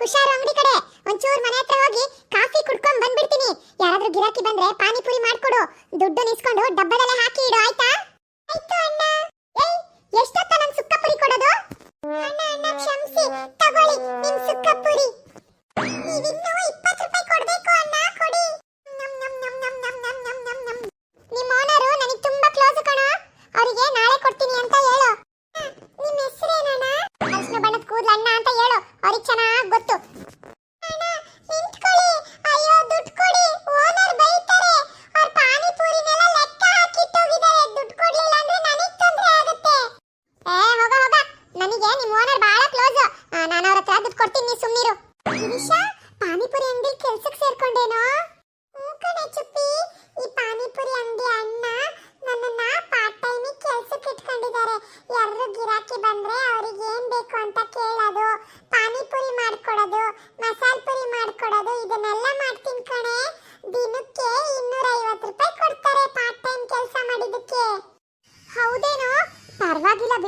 ಹುಷಾರು ಅಂಗಡಿ ಕಡೆ. ಒಂಚೂರು ಮನೆ ಹತ್ರ ಹೋಗಿ ಕಾಫಿ ಕುಡ್ಕೊಂಡ್ ಬಂದ್ಬಿಡ್ತೀನಿ. ಯಾರಾದ್ರೂ ಗಿರಾಕಿ ಬಂದ್ರೆ ಪಾನಿಪುರಿ ಮಾಡ್ಕೊಡು. ದುಡ್ಡು ನಿಸ್ಕೊಂಡು ಡಬ್ಬದಲ್ಲೇ ಹಾಕಿ ಇಡು, ಆಯ್ತಾ? ಆಯ್ತು ಅಣ್ಣ. ಏಯ್ ಅವ್ರಿಗೆ ಚೆನ್ನಾಗಿ ಗೊತ್ತು.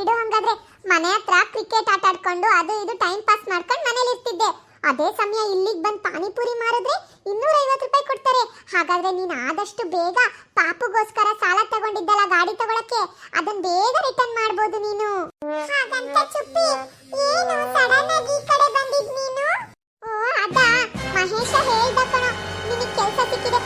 ಬಿಡು ಹಂಗಾದ್ರೆ ಮನೆ ಹತ್ರ ಕ್ರಿಕೆಟ್ ಆಟ ಆಡ್ಕೊಂಡು ಅದು ಇದು ಟೈಮ್ ಪಾಸ್ ಮಾಡ್ಕೊಂಡು ಮನೇಲಿ ಇರ್ತಿದ್ದೆ. ಅದೇ ಸಮಯ ಇಲ್ಲಿಗೆ ಬಂದು ಪಾನಿಪುರಿ ಮಾರಿದ್ರೆ ಇನ್ನೂರ ಐವತ್ತು ರೂಪಾಯಿ ಕೊಡ್ತಾರೆ. ಹಾಗಾದ್ರೆ ನೀನು ಆದಷ್ಟು ಬೇಗ ಪಾಪುಗೋಸ್ಕರ ಸಾಲ ತಗೊಂಡಿದ್ದಲ್ಲ ಗಾಡಿ ತಗೊಳಕ್ಕೆ? ಅದನ್ನ ಬೇಗ ರಿಟರ್ನ್ ಮಾಡ್ಬೋದು ನೀನು. ಹಾಗಂತ ಚುಪ್ಪಿ, ಏನು ಸಡನ್ ಆಗಿ ಕಡೆ ಬಂದಿದ್ ನೀನು? ಓ, ಅದಾ. ಮಹೇಶ ಹೇಳ್ದ ಕಣ, ನಿನಗೆ ಕೆಲಸ ಸಿಕ್ಕಿದೆ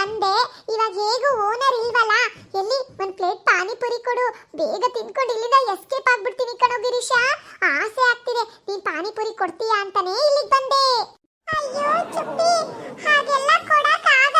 ಬಂದೆ. ಇವಾಗ ಹೇಗೂ ಓನರ್ ಇಲ್ವಲ್ಲ? ಎಲ್ಲಿ ಒಂದು ಪ್ಲೇಟ್ ಪಾನಿಪುರಿ ಕೊಡು. ಬೇಗ ತಿನ್ಕೊಂಡು ಇಲ್ಲಿಂದ ಎಸ್ಕೇಪ್ ಆಗ್ಬಿಡ್ತೀನಿ ಕಣೋ ಗಿರೀಶ. ಆಸೆ ಆಗ್ತಿದೆ. ನೀನ್ ಪಾನಿಪುರಿ ಕೊಡ್ತೀಯಾ ಅಂತಾನೆ ಇಲ್ಲಿಗೆ ಬಂದೆ. ಅಯ್ಯೋ, ಚುಪ್ಪಿ. ಹಾಗೆಲ್ಲ ಕೊಡಕ್ಕಾಗಲ್ಲ.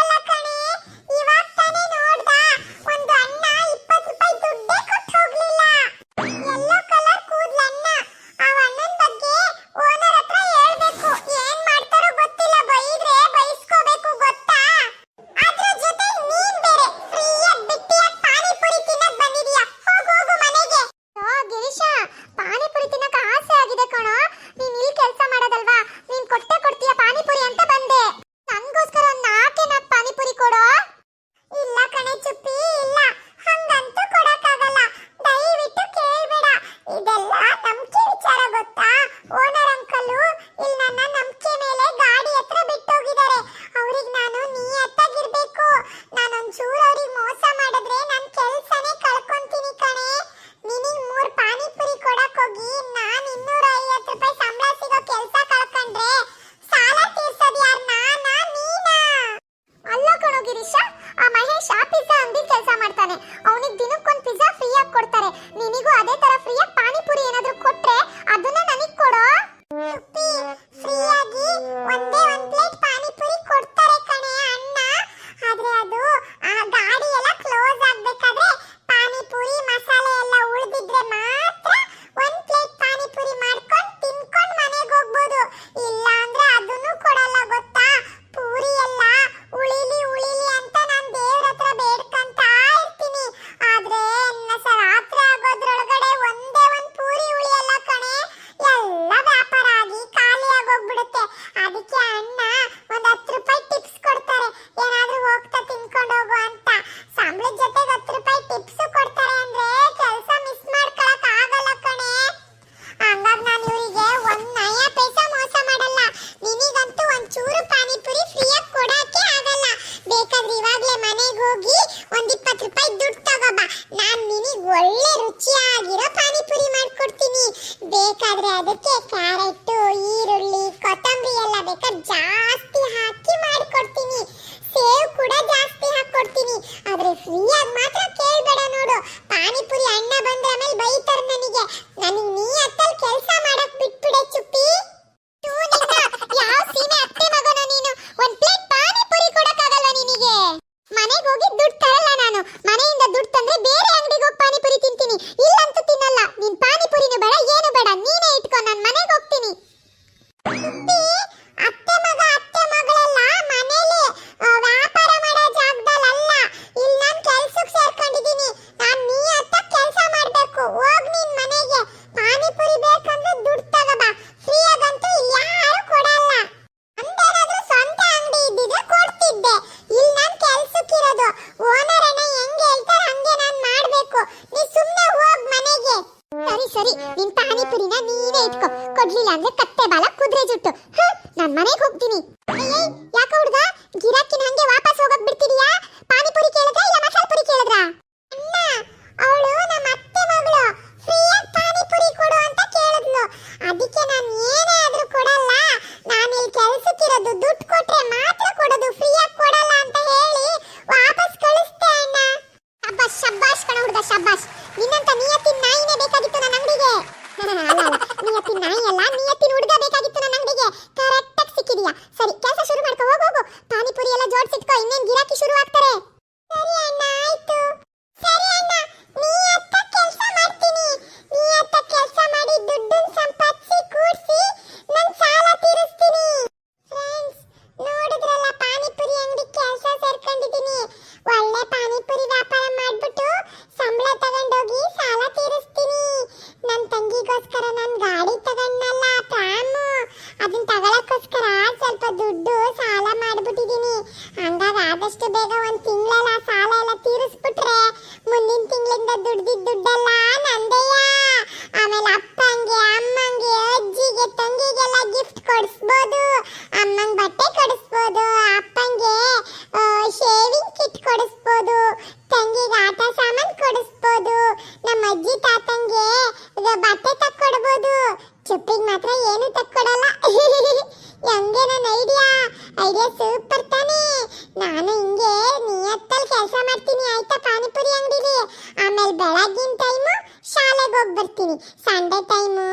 அது அதுக்கே காரை ಗಿರಾಕಿನ ಹಂಗೆ ವಾಪಸ್ ಹೋಗಕ್ ಬಿಡ್ತಿದೀಯಾ? ಪಾನಿಪುರಿ ಕೇಳಿದ್ರ ಇಲ್ಲ ಮಸಾಲ ಪುರಿ ಕೇಳಿದ್ರಾ? ಅಣ್ಣ, ಅವಳು ನಮ್ಮ ಅತ್ತೆ ಮಗಳು. ಫ್ರೀಯಾಗಿ ಪಾನಿಪುರಿ ಕೊಡು ಅಂತ ಕೇಳಿದ್ಲು. ಅದಕ್ಕೆ ನಾನು ಏನೇ ಆದ್ರೂ ಕೊಡಲ್ಲ. ನಾನು ಇಲ್ಲಿ ಕೆಲಸಕ್ಕಿರೋದು ದುಡ್ಡು ಅದಕ್ಕೋಸ್ಕರ ನಾನು ಗಾಡಿ ತಗೊಂಡಲ್ಲ ಟ್ರಾಮ್ ಅದನ್ನ ತಗೊಳಕ್ಕೋಸ್ಕರ ಸ್ವಲ್ಪ ದುಡ್ಡು ಸಾಲ ಮಾಡ್ಬಿಟ್ಟಿದ್ದೀನಿ ಹಂಗಾಗಿ ಆದಷ್ಟು ಬೇಗ ಒಂದು ತಿಂಗಳೆಲ್ಲ ಸಾಲ ಎಲ್ಲ ತೀರಿಸ್ಬಿಟ್ರೆ ಮುಂದಿನ ತಿಂಗಳಿಂದ ದುಡ್ದಿದ್ದ ದುಡ್ಡೆಲ್ಲ ನಂದೆಯ ಆಮೇಲೆ ಅಪ್ಪಂಗೆ ಅಮ್ಮಂಗೆ ಅಜ್ಜಿಗೆ, ತಂಗಿಗೆಲ್ಲ ಗಿಫ್ಟ್ ಕೊಡಿಸ್ಬೋದು. ಅಮ್ಮಂಗೆ ಬಟ್ಟೆ ಕೊಡಿಸ್ にサンデータイム。